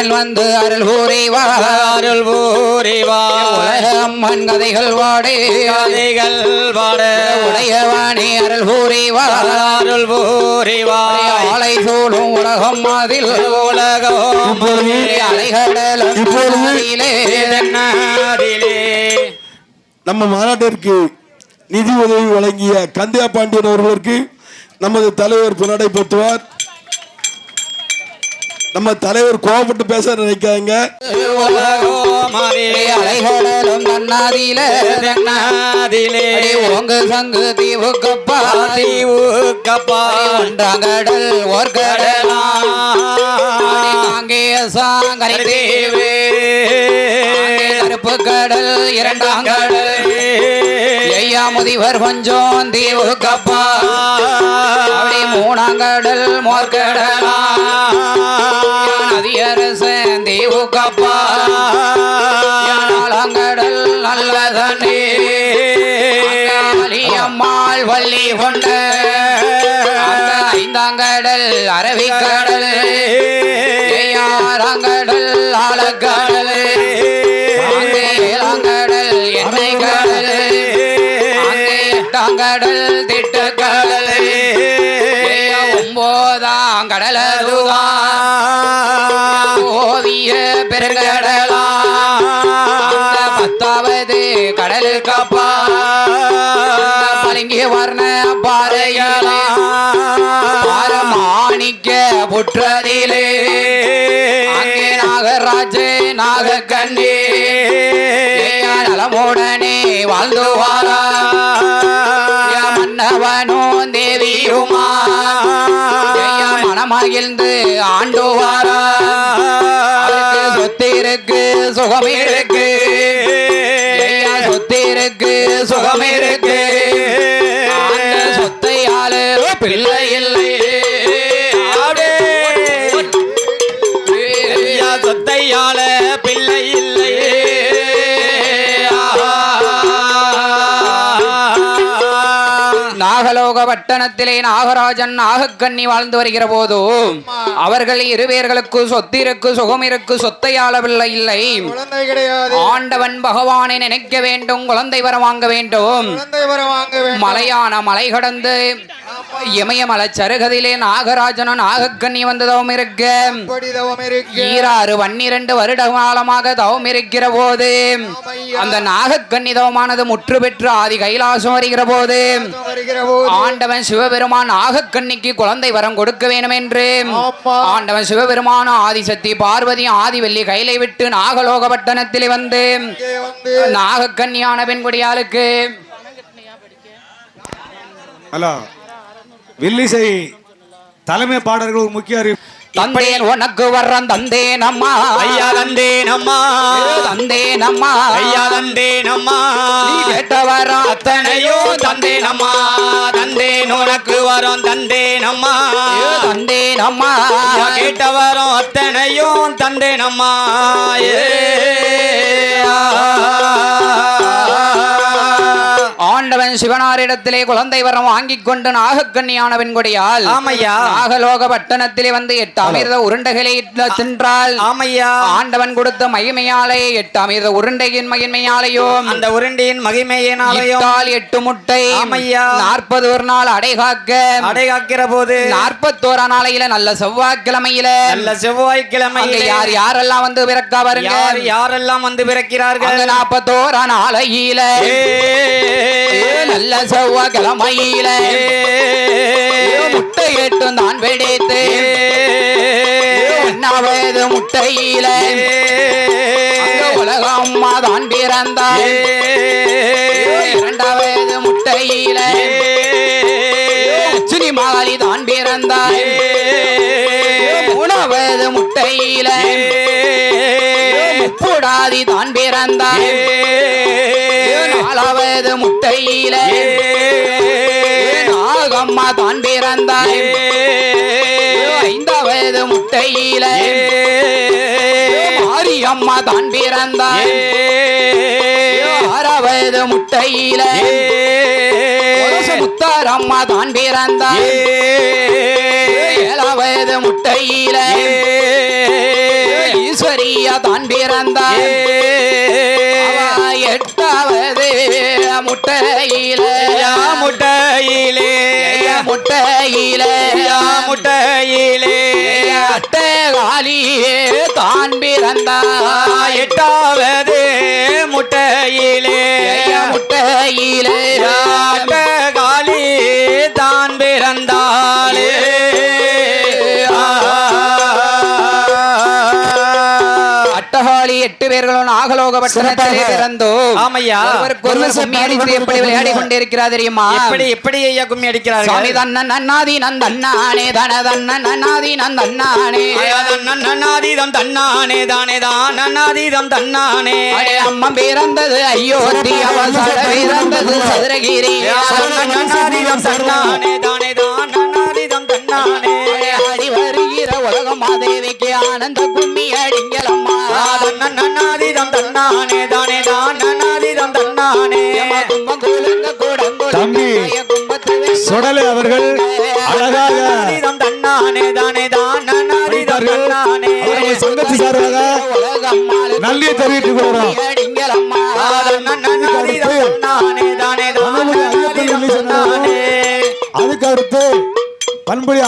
ஆண்டவன் வந்து அருள் பூரிவார் அருள் பூரிவார் உலக அம்மன் கதைகள் வாடே. கதைகள் பாட உடையவாணி அருள் பூரிவார் அருள் பூரிவார் ஆலை சூழும் உலகம் அதில். உலகம் நாடிலே நம்ம மாநாட்டிற்கு நிதி உதவி வழங்கிய கந்தியா பாண்டியன் அவர்களுக்கு நமது தலைவர் புனடைப்படுத்துவார் நம்ம தலைவர் கோவப்பட்டு பேச நினைக்காங்க உலகமாரிலே அலைகடலும் நன்னாதியிலே சங்கு தீவு கப்பா கப்பாய் ஒன்றாங்கடல் ஓர்கடலா அடி அங்கே சாங்கரை தீவு அங்கே கருப்பு கடல் இரண்டாங்கடல் ஐயா முதிவர் கொஞ்சம் தீவு மூணாங்கடல் மோர்கடலா நதியரசன் தீவு கப்பா நாலாங்கடல் அம்மாள் வள்ளி கொண்ட. ஐந்தாங்கடல் அரவிக்கடல் ஆறாங்கடல் ஆழக்கடல் பெருங்கடலா பத்தாவது கடலில் கப்பா பளிங்கு வர்ண பாறைகளா மாணிக்க புற்றதிலே. அங்கே நாகராஜ நாகக்கண்ணி நலமுடனே வாழ்ந்து வாரா மன்னவனும் தேவியுமா ஐயா மனமகிழ்ந்து ஆண்டு வாரா சுகம் இருக்கு நாகலோக பட்டணத்திலே நாகராஜன் நாகக்கண்ணி வாழ்ந்து வருகிற போதும் அவர்கள் இருவேர்களுக்கு சொத்திருக்கு சுகமிருக்கு சொத்தையாளவில்லை இல்லை. குழந்தை கிடையாது. ஆண்டவன் பகவானை நினைக்க வேண்டும் குழந்தை வர வாங்க வேண்டும். மலையான மலை கடந்து இமயமலை சருகதிலே நாகராஜனும் நாகக்கண்ணி வந்து தவம் இருக்க. ஈராறு பன்னிரண்டு வருட காலமாக தவம் இருக்கிற போது அந்த நாகக்கண்ணி தவமானது முற்று பெற்று ஆதி கைலாசம் போது வருகிற போது ஆண்டவன் சிவபெருமான் நாகக்கண்ணிக்கு குழந்தை வரம் கொடுக்க வேண்டும் என்று. ஆண்டவன் சிவபெருமான ஆதிசக்தி பார்வதி ஆதிவல்லி கைலை விட்டு நாகலோக பட்டணத்திலே வந்து. நாகக்கன்னியான பெண்குடியாளுக்கு. ஹலோ வில்லிசை தலைமை பாடல்கள் ஒரு முக்கிய அறிவு. தந்தேன் உனக்கு வர்றன் தந்தேன் அம்மா ஐயா தந்தேன் அம்மா தந்தேன் அம்மா ஐயா தந்தேன் அம்மா நீ கேட்ட வரம் அத்தனையோ தந்தேன் அம்மா தந்தேன் உனக்கு வரோம் தந்தேன் அம்மா தந்தேன் அம்மா ஐயா கேட்ட வரோம் அத்தனையும் தந்தேன் அம்மா ஏ ஆண்டவன் சிவனாரிடத்திலே குழந்தை வரம் வாங்கிக் கொண்டு நாகக்கன்னியான பெண்கொடியால் ஆமையா? நாகலோக பட்டணத்திலே வந்து எட்டு அமிர்த உருண்டைகளை தின்றால் ஆமையா? ஆண்டவன் கொடுத்த மகிமையாலே எட்டு அமிர்த உருண்டையின் மகிமையாலையும் அந்த உருண்டியின் மகிமையினாலையும் இட்டால் எட்டு முட்டை ஆமையா. நாற்பது ஒரு நாள் அடைகாக்க அடை காக்கிற போது நாற்பத்தோரா நாளையில நல்ல செவ்வாய்க்கிழமையில நல்ல செவ்வாய்க்கிழமை அங்க யார் யாரெல்லாம் வந்து பிறக்கா பாருங்க யார் யாரெல்லாம் வந்து பிறக்கிறார்கள்? நாற்பத்தோரா நாளையில செவ்வாய்க்கிழமையில முட்டை எட்டும் தான் வெடித்து. ஒன்னாவது முட்டையில. உலக அம்மா தான் பிறந்தாள். இரண்டாவது முட்டையில. அச்சினி மாலி தான் பிறந்தாள். மூணாவது முட்டையில. முப்புடாதி தான் பிறந்தாள். நாலாவது முட்டையில. நாகம்மா தான் பிறந்தாள் ஐந்தாவது முட்டையில. மாரியம்மா தான் பிறந்தாள் ஆறாவது முட்டையில. முத்தாரம்மா தான் பிறந்தாள் ஏழாவது முட்டையில. பிறந்தார் அவ முட்டையில. முட்டையிலே. முட்டையில. முட்டையிலே. அட்டகாலியே தான் பிறந்தார் எட்டாவது முட்டையிலே. முட்டையிலே. காளி தான் பிறந்தாளே. எட்டு பேர்களும் நாகலோக பட்டணத்திலே பிறந்தோம். ஆமையா. ஒருவர் கும்மி அடித்து எப்படி விளையாடி கொண்டிருக்கிறார் தெரியுமா? எப்படி எப்படி ஐயா கும்மி சுவாமி அடிக்கிறார்கள் தன்ன நன்னாதி நந்தன்னானே தன தன்ன நன்னாதி நந்தன்னானே நன்னாதீதம் தன்னானே தானே தான் தன்னானே. அடே அம்மன் பிறந்தது அயோத்தி அவள் சட பிறந்தது சதுரகிரி. நன்னாதீதம் தன்னானே தானே தான் நன்னாதீதம் தன்னானே. அடே ஆடி வருகிற உலக மாதேவிக்கு ஆனந்த கும்மி அடிங்களம்மா நன்னாதீதம் தன்னானே தானே தான் நன்னாதீதம் தன்னானே தம்பி. சுடலை அவர்கள் அழகாக தன்னானே தானே தான் நன்னாதீதம் தன்னானே. சங்கத்து சார்பாக நன்றியை தெரிவித்துக் கொள்கிறோம். அதுக்கு அடுத்து பண்புலி